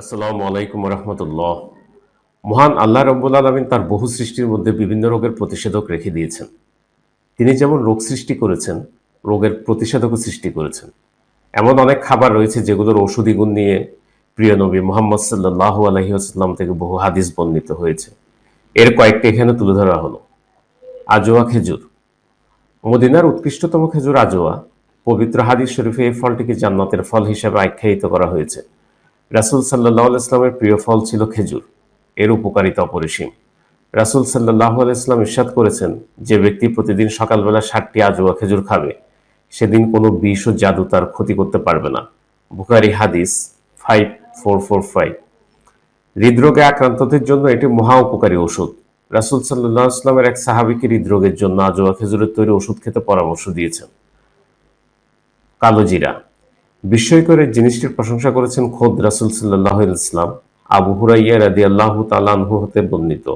আসসালামু আলাইকুম রহমতুল্লাহ মহান আল্লাহ রব্বুল আলমিন তার বহু সৃষ্টির মধ্যে বিভিন্ন রোগের প্রতিষেধক রেখে দিয়েছেন। তিনি যেমন রোগ সৃষ্টি করেছেন, রোগের প্রতিষেধকও সৃষ্টি করেছেন। এমন অনেক খাবার রয়েছে যেগুলোর ঔষধি গুণ নিয়ে প্রিয় নবী মোহাম্মদ সাল্লাহ আলহিহাস্লাম থেকে বহু হাদিস বর্ণিত হয়েছে। এর কয়েকটি এখানে তুলে ধরা হলো। আজোয়া খেজুর। মদিনার উৎকৃষ্টতম খেজুর আজোয়া পবিত্র হাদিস শরীফে এই ফলটিকে জান্নাতের ফল হিসেবে আখ্যায়িত করা হয়েছে। রাসুল সাল্লাহ ইসলামের প্রিয় ফল ছিল খেজুর। এর উপকারিতা অপরিসীম। রাসুল সাল্লাহ ইসলাম ইস্বাদ করেছেন যে ব্যক্তি প্রতিদিন সকালবেলা ষাটটি আজোয়া খেজুর খাবে, সেদিন কোনো বিষ ও জাদু তার ক্ষতি করতে পারবে না। বুখারি হাদিস ফাইভ ফোর ফোর ফাইভ হৃদরোগে আক্রান্তদের জন্য এটি মহা উপকারী ওষুধ। রাসুল সাল্লাহ ইসলামের এক সাহাবিকে হৃদরোগের জন্য আজোয়া খেজুরের তৈরি ওষুধ খেতে পরামর্শ দিয়েছেন। কালো জিরা। বিস্ময়কর এই জিনিসটির প্রশংসা করেছেন খোদ রাসুল সাল্লাহ ইসলাম আবু হুরাইয়া রাদি আল্লাহ তালানহু হতে বর্ণিত।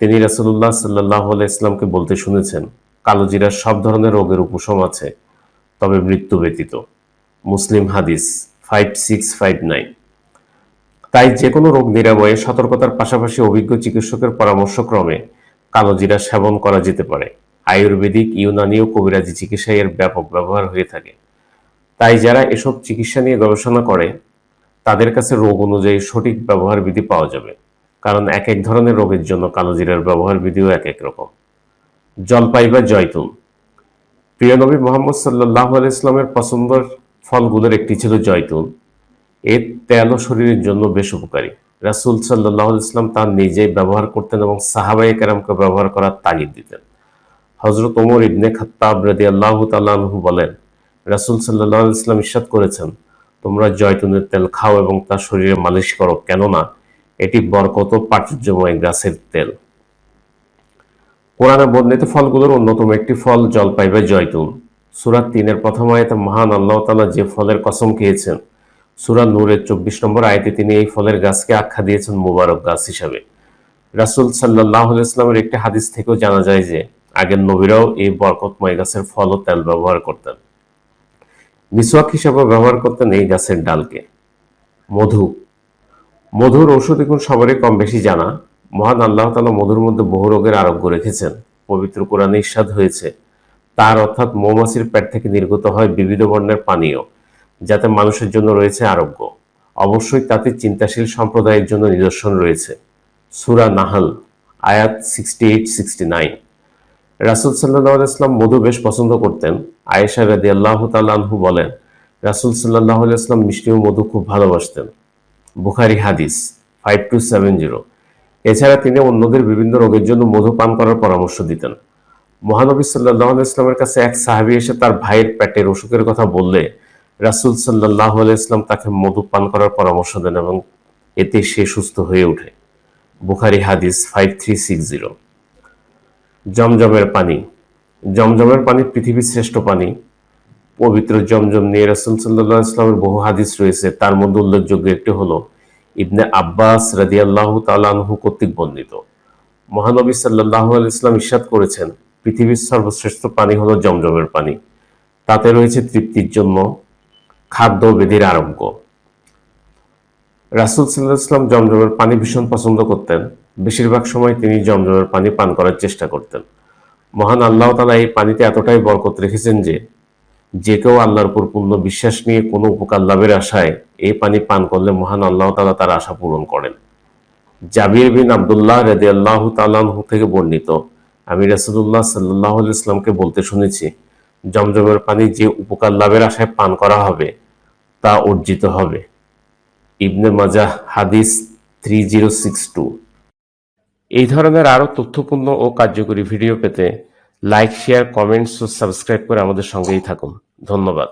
তিনি রাসুল্লাহ সাল্লাহ ইসলামকে বলতে শুনেছেন, কালো জিরার সব ধরনের রোগের উপশম আছে, তবে মৃত্যু ব্যতীত। মুসলিম হাদিস ফাইভ সিক্স ফাইভ নাইন তাই যে কোনো রোগ নিরাময়ে সতর্কতার পাশাপাশি অভিজ্ঞ চিকিৎসকের পরামর্শক্রমে কালো জিরা সেবন করা যেতে পারে। আয়ুর্বেদিক, ইউনানি ও কবিরাজি চিকিৎসায় এর ব্যাপক ব্যবহার হয়ে থাকে। তাই যারা এসব চিকিৎসা নিয়ে গবেষণা করে, তাদের কাছে রোগ অনুযায়ী সঠিক ব্যবহার বিধি পাওয়া যাবে। কারণ এক এক ধরনের রোগের জন্য কালোজিরার ব্যবহার বিধিও এক এক রকম। জলপাই বা জয়তুন প্রিয় নবী মোহাম্মদ সাল্লাহ ইসলামের পছন্দের ফলগুলোর একটি ছিল জয়তুন এর তেলও শরীরের জন্য বেশ উপকারী। রাসুল সাল্লাহ ইসলাম তার নিজেই ব্যবহার করতেন এবং সাহাবাই কেরামকে ব্যবহার করার তাগিদ দিতেন। হজরত ওমর ইবনে খাত্তাব রদি আল্লাহ তাল্লাহু বলেন রাসুল সাল্লাহ ইসলাম ইস্বাদ করেছেন, তোমরা জয়তুনের তেল খাও এবং তা শরীরে মালিশ করো, কেননা এটি বরকত প্রাচুর্যময় গাছের তেল। কোরআনে বর্ণিত ফলগুলোর অন্যতম একটি ফল জলপাই বা জয়তুন। সুরাত তিনের প্রথম আয়তে মহান আল্লাহ তালা যে ফলের কসম খেয়েছেন, সুরা নূরের চব্বিশ নম্বর আয়তে তিনি এই ফলের গাছকে আখ্যা দিয়েছেন মুবারক গাছ হিসাবে। রাসুল সাল্লাহ ইসলামের একটি হাদিস থেকেও জানা যায় যে, আগের নবীরাও এই বরকতময় গাছের ফল ও তেল ব্যবহার করতেন। মিসওয়াক হিসাবে ব্যবহার করতেন এই গাছের ডালকে। মধু। মধুর ঔষধি গুণ সবারই কম বেশি জানা। মহান আল্লাহ তালা মধুর মধ্যে বহু রোগের আরোগ্য রেখেছেন। পবিত্র কোরআনে ইস্বাদ হয়েছে। তার অর্থাৎ মৌমাছির পেট থেকে নির্গত হয় বিবিধ বর্ণের পানীয়, যাতে মানুষের জন্য রয়েছে আরোগ্য। অবশ্যই তাতে চিন্তাশীল সম্প্রদায়ের জন্য নিদর্শন রয়েছে। সুরা নাহাল, আয়াত সিক্সটি এইট সিক্সটি নাইন রাসুল সাল্লাহ ইসলাম মধু বেশ পছন্দ করতেন। আয়েশা রাদি আল্লাহ তাল্লাহু বলেন, রাসুল সাল্লাহ ইসলাম মিষ্টি ও মধু খুব ভালোবাসতেন। বুখারি হাদিস ফাইভ টু সেভেন জিরো এছাড়া তিনি অন্যদের বিভিন্ন রোগের জন্য মধু পান করার পরামর্শ দিতেন। মহানবী সাল্লাহ ইসলামের কাছে এক সাহাবি এসে তার ভাইয়ের পেটের অসুখের কথা বললে, রাসুল সাল্লাহ ইসলাম তাকে মধু পান করার পরামর্শ দেন এবং এতে সে সুস্থ হয়ে ওঠে। বুখারি হাদিস ফাইভ থ্রি সিক্স জিরো জমজমের পানি। জমজমের পানি পৃথিবীর শ্রেষ্ঠ পানি। পবিত্র জমজম নিয়ে রাসুল সাল্লাহ ইসলামের বহু হাদিস রয়েছে। তার মধ্যে উল্লেখযোগ্য একটি হলো, ইবনে আব্বাস রাদি আল্লাহ তালাহু কর্তৃক বর্ণিত। মহানবী সাল্লাহ আল ইসলাম ইস্বাদ করেছেন, পৃথিবীর সর্বশ্রেষ্ঠ পানি হলো জমজমের পানি। তাতে রয়েছে তৃপ্তির জন্য খাদ্য বেধির আরোগ্য রাসুল সাল্লাহ ইসলাম জমজমের পানি ভীষণ পছন্দ করতেন। বেশিরভাগ সময় তিনি জমজমের পানি পান করার চেষ্টা করতেন। মহান আল্লাহ তালা এই পানিতে এতটাই বরকত রেখেছেন যে যে কেউ আল্লাহর উপর পূর্ণ বিশ্বাস নিয়ে কোনো উপকার লাভের আশায় এই পানি পান করলে মহান আল্লাহ তালা তার আশা পূরণ করেন। জাবির বিন আবদুল্লাহ রেদে আল্লাহ তালাহু থেকে বর্ণিত, আমি রাসুদুল্লাহ সাল্লাহ ইসলামকে বলতে শুনেছি, জমজমের পানি যে উপকার লাভের আশায় পান করা হবে, তা অর্জিত হবে। ইবনে মাজাহ হাদিস থ্রি জিরো সিক্স টু। এই ধরনের আরও তথ্যপূর্ণ ও কার্যকরী ভিডিও পেতে লাইক শেয়ার কমেন্টস ও সাবস্ক্রাইব করে আমাদের সঙ্গেই থাকুন। ধন্যবাদ।